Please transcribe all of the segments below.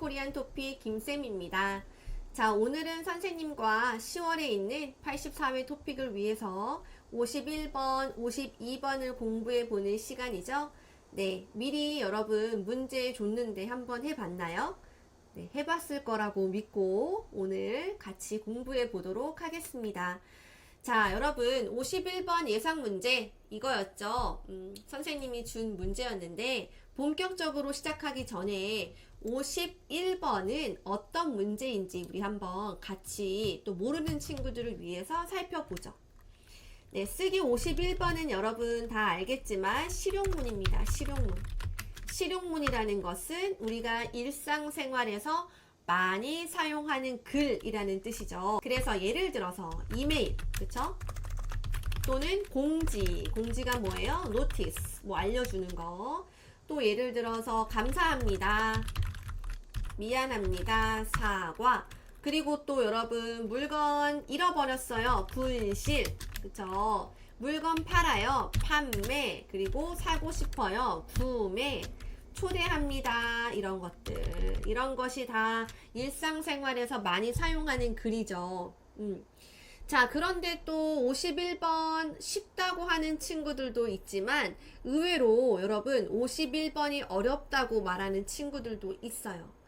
코리안 토픽 김쌤입니다. 자, 오늘은 선생님과 10월에 있는 84회 토픽을 위해서 51번, 52번을 공부해 보는 시간이죠. 네, 미리 여러분 문제 줬는데 한번 해봤나요? 네, 해봤을 거라고 믿고 오늘 같이 공부해 보도록 하겠습니다. 자, 여러분, 51번 예상 문제, 이거였죠. 음, 선생님이 준 문제였는데, 본격적으로 시작하기 전에 51번은 어떤 문제인지 우리 한번 같이 또 모르는 친구들을 위해서 살펴보죠. 네, 쓰기 51번은 여러분 다 알겠지만 실용문입니다. 실용문. 실용문이라는 것은 우리가 일상생활에서 많이 사용하는 글이라는 뜻이죠. 그래서 예를 들어서 이메일, 그쵸? 또는 공지, 공지가 뭐예요? 노티스, 뭐 알려주는 거. 또 예를 들어서 감사합니다. 미안합니다. 사과. 그리고 또 여러분 물건 잃어버렸어요. 분실. 그쵸? 물건 팔아요. 판매. 그리고 사고 싶어요. 구매. 초대합니다. 이런 것들. 이런 것이 다 일상생활에서 많이 사용하는 글이죠. 음. 자, 그런데 또 51번 쉽다고 하는 친구들도 있지만 의외로 여러분 51번이 어렵다고 말하는 친구들도 있어요.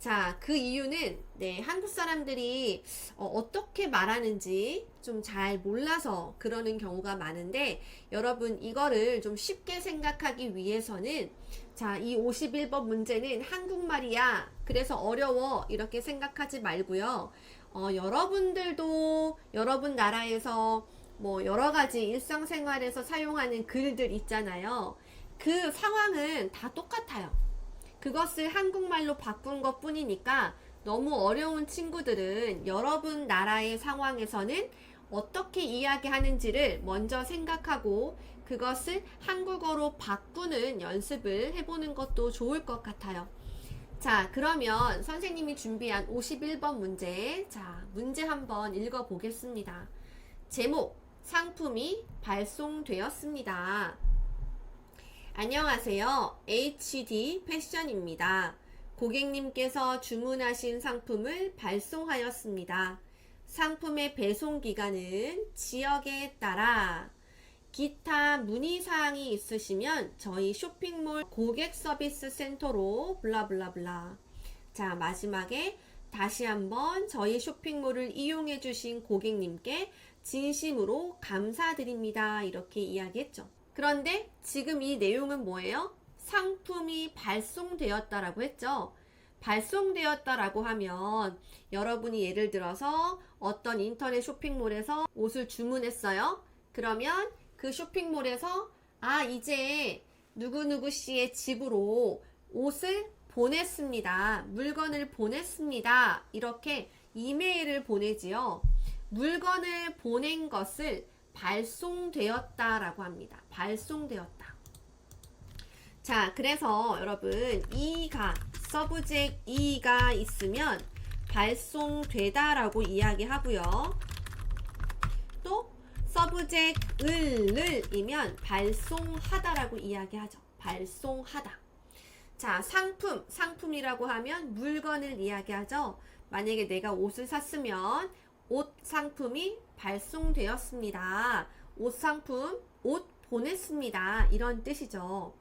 자, 그 이유는 네, 한국 사람들이 어, 떻게 말하는지 좀 잘 몰라서 그러는 경우가 많은데 여러분 이거를 좀 쉽게 생각하기 위해서는 자, 이 51번 문제는 한국말이야. 그래서 어려워. 이렇게 생각하지 말고요. 어, 여러분들도 여러분 나라에서 뭐 여러 가지 일상생활에서 사용하는 글들 있잖아요. 그 상황은 다 똑같아요. 그것을 한국말로 바꾼 것 뿐이니까 너무 어려운 친구들은 여러분 나라의 상황에서는 어떻게 이야기하는지를 먼저 생각하고 그것을 한국어로 바꾸는 연습을 해보는 것도 좋을 것 같아요. 자, 그러면 선생님이 준비한 51번 문제. 자, 문제 한번 읽어 보겠습니다. 제목, 상품이 발송되었습니다. 안녕하세요. HD 패션입니다. 고객님께서 주문하신 상품을 발송하였습니다. 상품의 배송 기간은 지역에 따라 기타 문의 사항이 있으시면 저희 쇼핑몰 고객 서비스 센터로 블라블라블라. 자, 마지막에 다시 한번 저희 쇼핑몰을 이용해 주신 고객님께 진심으로 감사드립니다. 이렇게 이야기했죠. 그런데 지금 이 내용은 뭐예요? 상품이 발송되었다라고 했죠. 발송되었다라고 하면 여러분이 예를 들어서 어떤 인터넷 쇼핑몰에서 옷을 주문했어요. 그러면 그 쇼핑몰에서 아 이제 누구누구 씨의 집으로 옷을 보냈습니다. 물건을 보냈습니다. 이렇게 이메일을 보내지요. 물건을 보낸 것을 발송되었다라고 합니다. 발송되었다. 자, 그래서 여러분 이가 서브젝 이가 있으면 발송되다라고 이야기하고요. 또 서브젝 을을이면 발송하다라고 이야기하죠. 발송하다. 자, 상품, 상품이라고 하면 물건을 이야기하죠. 만약에 내가 옷을 샀으면 옷 상품이 발송되었습니다. 옷 상품, 옷 보냈습니다. 이런 뜻이죠.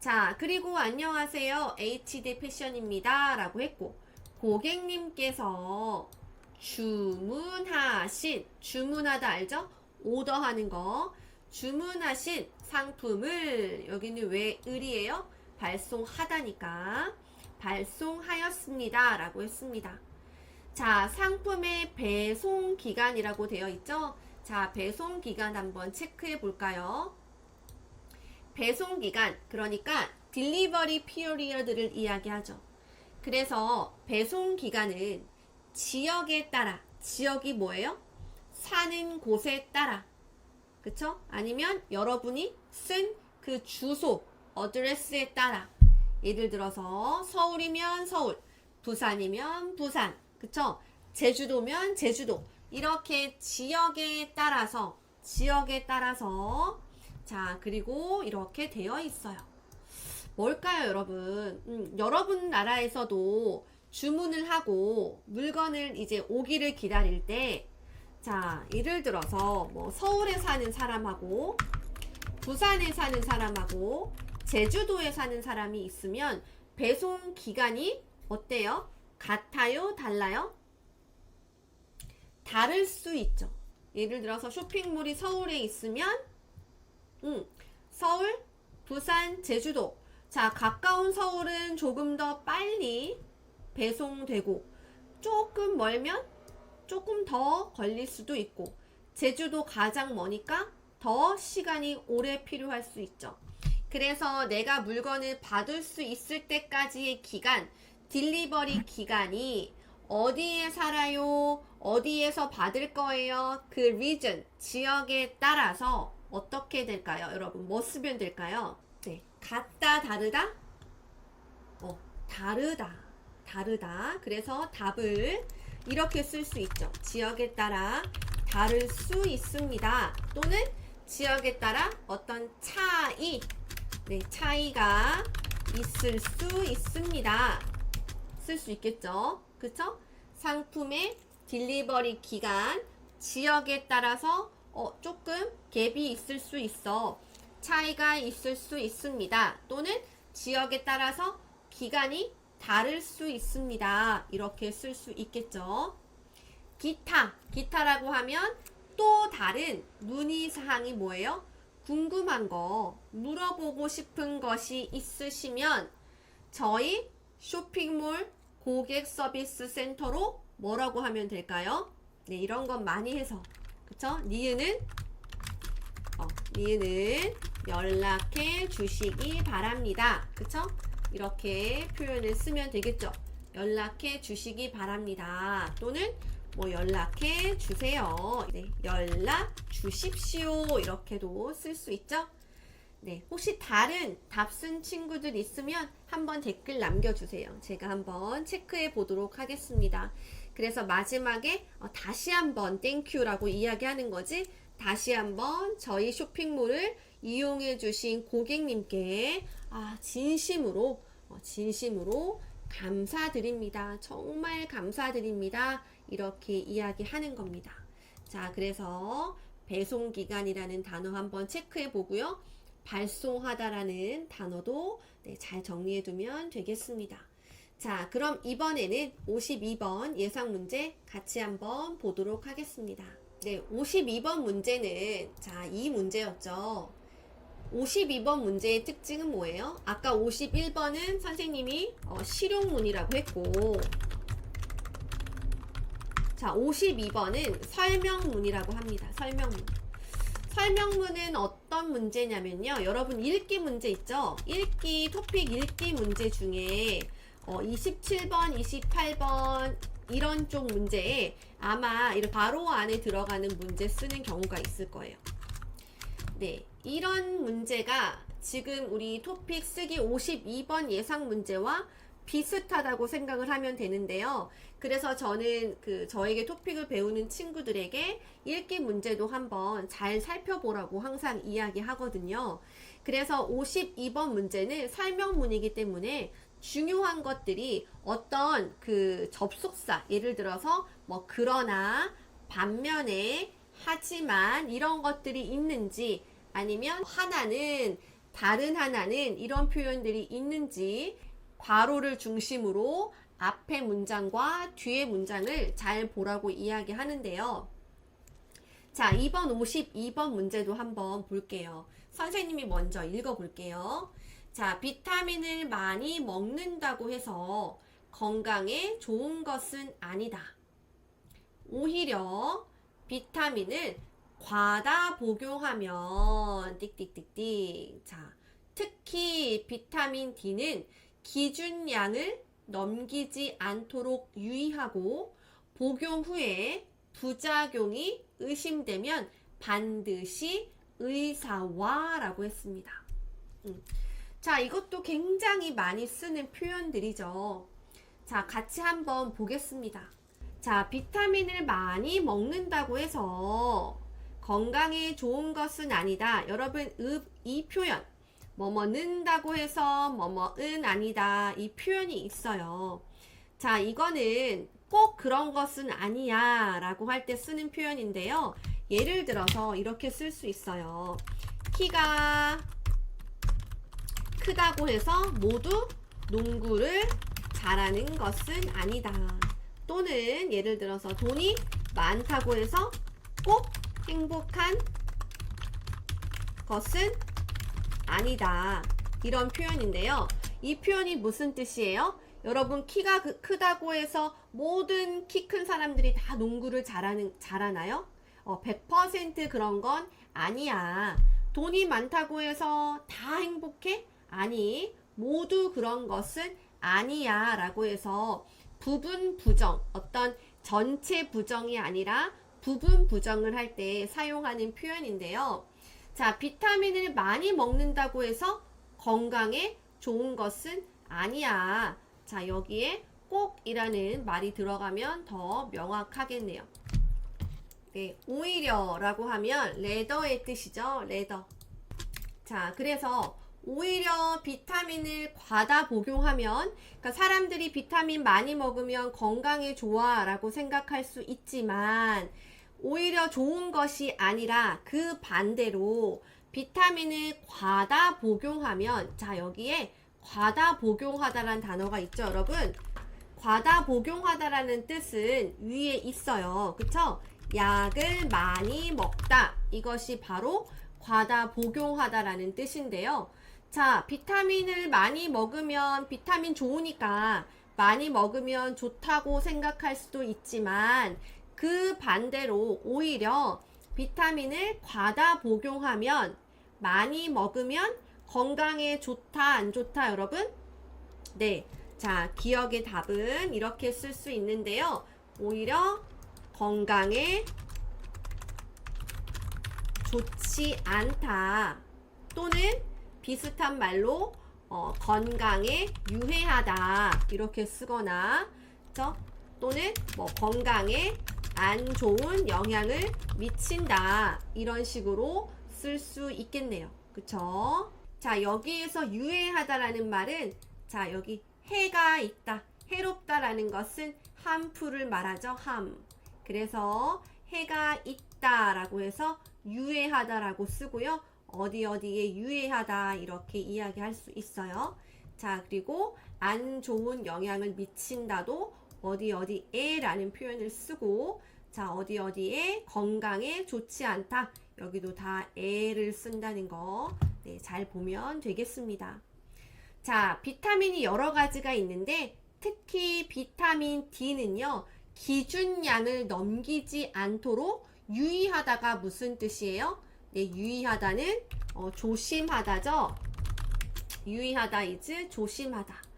자, 그리고 안녕하세요. HD 패션입니다. 라고 했고, 고객님께서 주문하신, 주문하다 알죠? 오더하는 거. 주문하신 상품을, 여기는 왜 을이에요? 발송하다니까. 발송하였습니다. 라고 했습니다. 자, 상품의 배송 기간이라고 되어 있죠? 자, 배송 기간 한번 체크해 볼까요? 배송 기간, 그러니까 딜리버리 피어리어드를 이야기하죠. 그래서 배송 기간은 지역에 따라, 지역이 뭐예요? 사는 곳에 따라. 그쵸? 아니면 여러분이 쓴 그 주소, 어드레스에 따라. 예를 들어서 서울이면 서울, 부산이면 부산, 그쵸? 제주도면 제주도. 이렇게 지역에 따라서, 지역에 따라서, 자, 그리고 이렇게 되어 있어요. 뭘까요, 여러분? 음, 여러분 나라에서도 주문을 하고 물건을 이제 오기를 기다릴 때, 자, 예를 들어서 뭐 서울에 사는 사람하고 부산에 사는 사람하고 제주도에 사는 사람이 있으면 배송 기간이 어때요? 같아요? 달라요? 다를 수 있죠. 예를 들어서 쇼핑몰이 서울에 있으면, 음, 서울, 부산, 제주도. 자, 가까운 서울은 조금 더 빨리 배송되고, 조금 멀면 조금 더 걸릴 수도 있고, 제주도 가장 머니까 더 시간이 오래 필요할 수 있죠. 그래서 내가 물건을 받을 수 있을 때까지의 기간, 딜리버리 기간이 어디에 살아요? 어디에서 받을 거예요? 그 region, 지역에 따라서 어떻게 될까요? 여러분, 뭐 쓰면 될까요? 네. 같다, 다르다? 어, 다르다. 다르다. 그래서 답을 이렇게 쓸 수 있죠. 지역에 따라 다를 수 있습니다. 또는 지역에 따라 어떤 차이, 네, 차이가 있을 수 있습니다. 쓸 수 있겠죠. 그쵸? 상품의 딜리버리 기간, 지역에 따라서 어, 조금 갭이 있을 수 있어. 차이가 있을 수 있습니다. 또는 지역에 따라서 기간이 다를 수 있습니다. 이렇게 쓸 수 있겠죠. 기타, 기타라고 하면 또 다른 문의 사항이 뭐예요? 궁금한 거, 물어보고 싶은 것이 있으시면 저희 쇼핑몰 고객 서비스 센터로 뭐라고 하면 될까요? 네, 이런 건 많이 해서. 그쵸? 니은은, 어, 니은은 연락해 주시기 바랍니다. 그쵸? 이렇게 표현을 쓰면 되겠죠? 연락해 주시기 바랍니다. 또는 뭐 연락해 주세요. 네, 연락 주십시오. 이렇게도 쓸 수 있죠? 네, 혹시 다른 답쓴 친구들 있으면 한번 댓글 남겨주세요. 제가 한번 체크해 보도록 하겠습니다. 그래서 마지막에 어, 다시 한번 땡큐라고 이야기하는 거지. 다시 한번 저희 쇼핑몰을 이용해 주신 고객님께 아, 진심으로 어, 진심으로 감사드립니다. 정말 감사드립니다. 이렇게 이야기하는 겁니다. 자, 그래서 배송 기간이라는 단어 한번 체크해 보고요. 발송하다라는 단어도 네, 잘 정리해 두면 되겠습니다. 자, 그럼 이번에는 52번 예상 문제 같이 한번 보도록 하겠습니다. 네, 52번 문제는 자, 이 문제였죠. 52번 문제의 특징은 뭐예요? 아까 51번은 선생님이 어, 실용문이라고 했고 자, 52번은 설명문이라고 합니다. 설명문. 설명문은 어떤 문제냐면요. 여러분 읽기 문제 있죠? 읽기, 토픽 읽기 문제 중에 어, 27번, 28번 이런 쪽 문제에 아마 이런 바로 안에 들어가는 문제 쓰는 경우가 있을 거예요. 네. 이런 문제가 지금 우리 토픽 쓰기 52번 예상 문제와 비슷하다고 생각을 하면 되는데요. 그래서 저는 그 저에게 토픽을 배우는 친구들에게 읽기 문제도 한번 잘 살펴보라고 항상 이야기하거든요. 그래서 52번 문제는 설명문이기 때문에 중요한 것들이 어떤 그 접속사, 예를 들어서 뭐 그러나, 반면에, 하지만 이런 것들이 있는지 아니면 하나는 다른 하나는 이런 표현들이 있는지 괄호를 중심으로 앞에 문장과 뒤에 문장을 잘 보라고 이야기하는데요. 자, 2번 52번 문제도 한번 볼게요. 선생님이 먼저 읽어볼게요. 자, 비타민을 많이 먹는다고 해서 건강에 좋은 것은 아니다. 오히려 비타민을 과다 복용하면 띡띡띡띡. 자, 특히 비타민 D는 기준량을 넘기지 않도록 유의하고 복용 후에 부작용이 의심되면 반드시 의사와 라고 했습니다. 음. 자, 이것도 굉장히 많이 쓰는 표현들이죠. 자, 같이 한번 보겠습니다. 자, 비타민을 많이 먹는다고 해서 건강에 좋은 것은 아니다. 여러분, 읍, 이 표현. 뭐뭐 는다고 해서 뭐뭐은 아니다. 이 표현이 있어요. 자, 이거는 꼭 그런 것은 아니야 라고 할 때 쓰는 표현인데요. 예를 들어서 이렇게 쓸 수 있어요. 키가 크다고 해서 모두 농구를 잘하는 것은 아니다. 또는 예를 들어서 돈이 많다고 해서 꼭 행복한 것은 아니다. 이런 표현인데요. 이 표현이 무슨 뜻이에요? 여러분 키가 그- 크다고 해서 모든 키 큰 사람들이 다 농구를 잘하는 잘하나요? 어, 100% 그런 건 아니야. 돈이 많다고 해서 다 행복해? 아니, 모두 그런 것은 아니야. 라고 해서 부분 부정, 어떤 전체 부정이 아니라 부분 부정을 할 때 사용하는 표현인데요. 자, 비타민을 많이 먹는다고 해서 건강에 좋은 것은 아니야. 자, 여기에 꼭이라는 말이 들어가면 더 명확하겠네요. 네, 오히려라고 하면 레더의 뜻이죠. 레더. 자, 그래서 오히려 비타민을 과다 복용하면 그러니까 사람들이 비타민 많이 먹으면 건강에 좋아라고 생각할 수 있지만 오히려 좋은 것이 아니라 그 반대로 비타민을 과다 복용하면 자 여기에 과다 복용하다라는 단어가 있죠 여러분? 과다 복용하다라는 뜻은 위에 있어요. 그쵸? 약을 많이 먹다. 이것이 바로 과다 복용하다라는 뜻인데요. 자 비타민을 많이 먹으면 비타민 좋으니까 많이 먹으면 좋다고 생각할 수도 있지만 그 반대로 오히려 비타민을 과다 복용하면 많이 먹으면 건강에 좋다 안 좋다 여러분? 네. 자, 기억의 답은 이렇게 쓸 수 있는데요. 오히려 건강에 좋지 않다. 또는 비슷한 말로 어, 건강에 유해하다. 이렇게 쓰거나 그쵸? 또는 뭐 건강에 안 좋은 영향을 미친다. 이런 식으로 쓸 수 있겠네요. 그쵸? 자, 여기에서 유해하다라는 말은 자, 여기 해가 있다. 해롭다라는 것은 harmful을 말하죠. harm. 그래서 해가 있다라고 해서 유해하다라고 쓰고요. 어디 어디에 유해하다 이렇게 이야기할 수 있어요. 자, 그리고 안 좋은 영향을 미친다도 어디 어디에 라는 표현을 쓰고 자, 어디 어디에 건강에 좋지 않다. 여기도 다 에를 쓴다는 거. 네, 잘 보면 되겠습니다. 자, 비타민이 여러 가지가 있는데 특히 비타민 D는요. 기준량을 넘기지 않도록 유의하다가 무슨 뜻이에요? 네, 유의하다는 어, 조심하다죠. 유의하다 is 조심하다.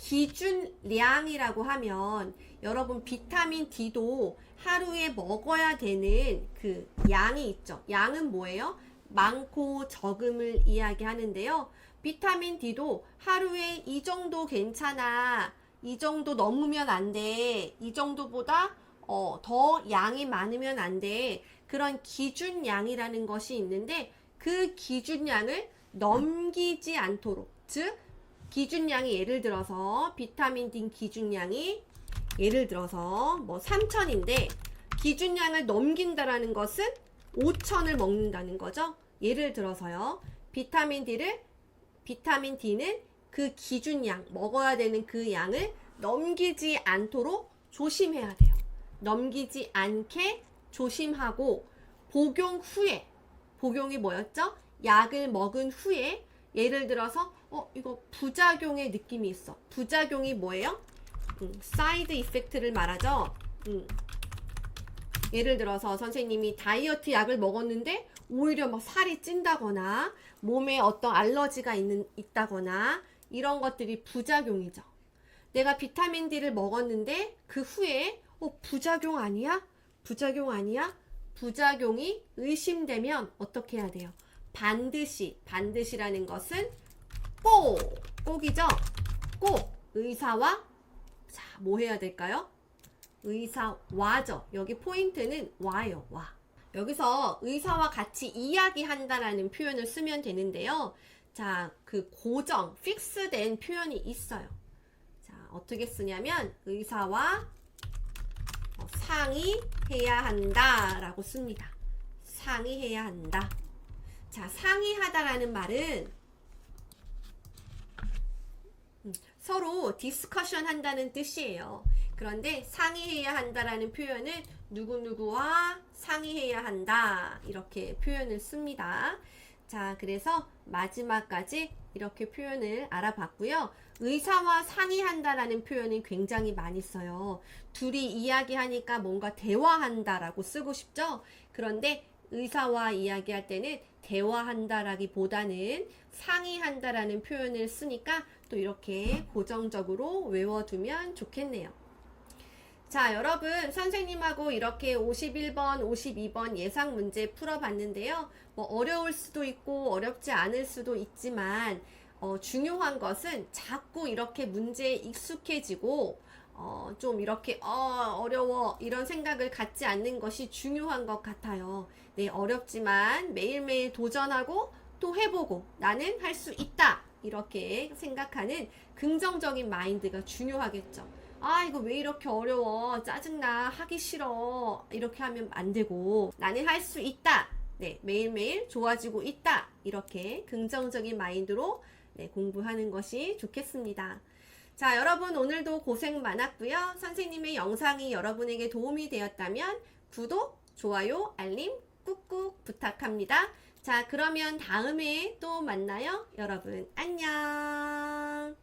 기준량이라고 하면 여러분 비타민 D도 하루에 먹어야 되는 그 양이 있죠. 양은 뭐예요? 많고 적음을 이야기하는데요. 비타민 D도 하루에 이 정도 괜찮아. 이 정도 넘으면 안 돼. 이 정도보다 어, 더 양이 많으면 안 돼. 그런 기준량이라는 것이 있는데 그 기준량을 넘기지 않도록 즉 기준량이 예를 들어서 비타민 D 기준량이 예를 들어서 뭐 3천인데 기준량을 넘긴다라는 것은 5천을 먹는다는 거죠. 예를 들어서요. 비타민 D를 비타민 D는 그 기준량 먹어야 되는 그 양을 넘기지 않도록 조심해야 돼요. 넘기지 않게 조심하고 복용 후에 복용이 뭐였죠? 약을 먹은 후에 예를 들어서 어 이거 부작용의 느낌이 있어. 부작용이 뭐예요? 음, 사이드 이펙트를 말하죠. 음. 예를 들어서 선생님이 다이어트 약을 먹었는데 오히려 막 살이 찐다거나 몸에 어떤 알러지가 있는 있다거나 이런 것들이 부작용이죠. 내가 비타민 D를 먹었는데 그 후에 어 부작용 아니야? 부작용 아니야? 부작용이 의심되면 어떻게 해야 돼요? 반드시 반드시라는 것은 꼭 꼭이죠. 꼭 의사와 자, 뭐 해야 될까요? 의사 와죠. 여기 포인트는 와요. 와. 여기서 의사와 같이 이야기한다라는 표현을 쓰면 되는데요. 자, 그 고정, 픽스된 표현이 있어요. 자, 어떻게 쓰냐면 의사와 어, 상의해야 한다라고 씁니다. 상의해야 한다. 자, 상의하다라는 말은 음, 서로 디스커션 한다는 뜻이에요. 그런데 상의해야 한다라는 표현은 누구누구와 상의해야 한다. 이렇게 표현을 씁니다. 자, 그래서 마지막까지 이렇게 표현을 알아봤고요. 의사와 상의한다라는 표현은 굉장히 많이 써요. 둘이 이야기하니까 뭔가 대화한다라고 쓰고 싶죠? 그런데 의사와 이야기할 때는 대화한다라기보다는 상의한다라는 표현을 쓰니까 또 이렇게 고정적으로 외워두면 좋겠네요. 자, 여러분, 선생님하고 이렇게 51번, 52번 예상 문제 풀어봤는데요. 뭐, 어려울 수도 있고, 어렵지 않을 수도 있지만, 어, 중요한 것은 자꾸 이렇게 문제에 익숙해지고, 어, 좀 이렇게, 어, 어려워, 이런 생각을 갖지 않는 것이 중요한 것 같아요. 네, 어렵지만 매일매일 도전하고 또 해보고, 나는 할 수 있다! 이렇게 생각하는 긍정적인 마인드가 중요하겠죠. 아, 이거 왜 이렇게 어려워? 짜증나. 하기 싫어. 이렇게 하면 안 되고, 나는 할 수 있다. 네, 매일매일 좋아지고 있다. 이렇게 긍정적인 마인드로 네, 공부하는 것이 좋겠습니다. 자, 여러분 오늘도 고생 많았고요. 선생님의 영상이 여러분에게 도움이 되었다면 구독, 좋아요, 알림 꾹꾹 부탁합니다. 자, 그러면 다음에 또 만나요. 여러분, 안녕.